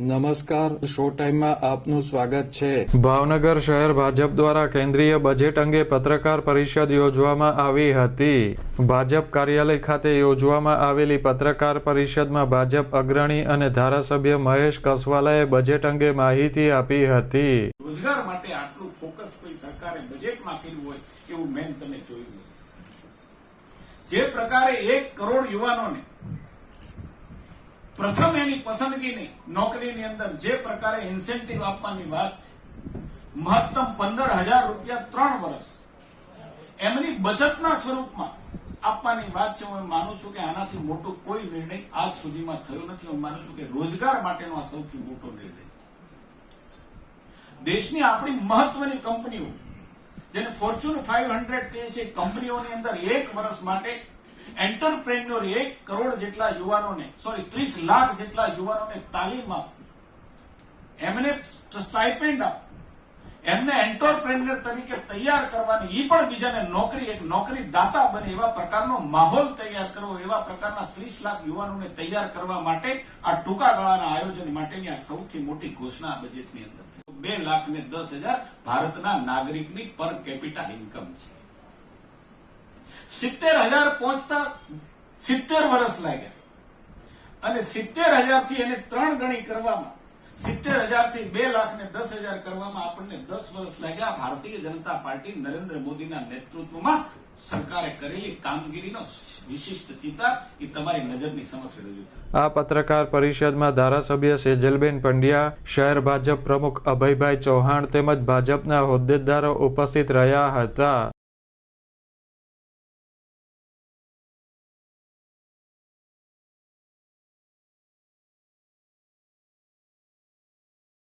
નમસ્કાર શો ટાઈમમાં આપનું સ્વાગત છે. ભાવનગર શહેર ભાજપ દ્વારા કેન્દ્રીય બજેટ અંગે પત્રકાર પરિષદ યોજવામાં આવી હતી. ભાજપ કાર્યાલય ખાતે યોજવામાં આવેલી પત્રકાર પરિષદમાં ભાજપ અગ્રણી અને ધારાસભ્ય મહેશ કસવાલાએ બજેટ અંગે માહિતી આપી હતી. રોજગાર માટે આટલું ફોકસ કોઈ સરકારે બજેટમાં કર્યું હોય એવું મેન તમે જોયું જે પ્રકારે એક કરોડ યુવાનોને પ્રથમ એની પસંદગીની નોકરીની અંદર જે પ્રકારે ઇન્સેન્ટિવ આપવાની વાત છે, મહત્તમ પંદર હજાર રૂપિયા ત્રણ વર્ષ. એમની બચતના સ્વરૂપમાં આપવાની વાત છે હું માનું છું કે આનાથી મોટો કોઈ નિર્ણય આજ સુધીમાં થયો નથી. હું માનું છું કે રોજગાર માટેનો આ સૌથી મોટો નિર્ણય. દેશની આપણી મહત્વની કંપનીઓ જેને ફોર્ચ્યુન ફાઈવ હંડ્રેડ કહે છે કંપનીઓની અંદર એક વર્ષ માટે એન્ટરપ્રેન્યોર એક કરોડ જેટલા યુવાનોને સોરી ત્રીસ લાખ જેટલા યુવાનોને તાલીમ આપ. એમને સ્ટાઇપેન્ડ આપ. એમને એન્ટરપ્રેન્યોર તરીકે તૈયાર કરવાની એ પણ બીજાને નોકરી, એક નોકરી દાતા બને એવા પ્રકારનો માહોલ તૈયાર કરવો, એવા પ્રકારના ત્રીસ લાખ યુવાનોને તૈયાર કરવા માટે આ ટૂંકા ગાળાના આયોજન માટેની આ સૌથી મોટી ઘોષણા બજેટની અંદર. બે લાખ ને દસ હજાર ભારતના નાગરિકની પર કેપિટા ઇન્કમ છે. સિત્તેર હજાર પહોંચતા સિત્તેર વર્ષ લાગ્યા. અને સિત્તેર હજારથી એને ત્રણ ગણી કરવામાં, સિત્તેર હજારથી બે લાખ ને દસ હજાર કરવામાં આપણને દસ વર્ષ લાગ્યા. ભારતીય જનતા પાર્ટી નરેન્દ્ર મોદીના નેતૃત્વમાં સરકારે કરેલી કામગીરીનો વિશિષ્ટ ચિતાર એ તમારી નજરની સમક્ષ રજૂ આ પત્રકાર પરિષદમાં ધારાસભ્ય સેજલબેન પંડ્યા, શહેર ભાજપ પ્રમુખ અભયભાઈ ચૌહાણ તેમજ ભાજપના હોદ્દેદારો ઉપસ્થિત રહ્યા હતા.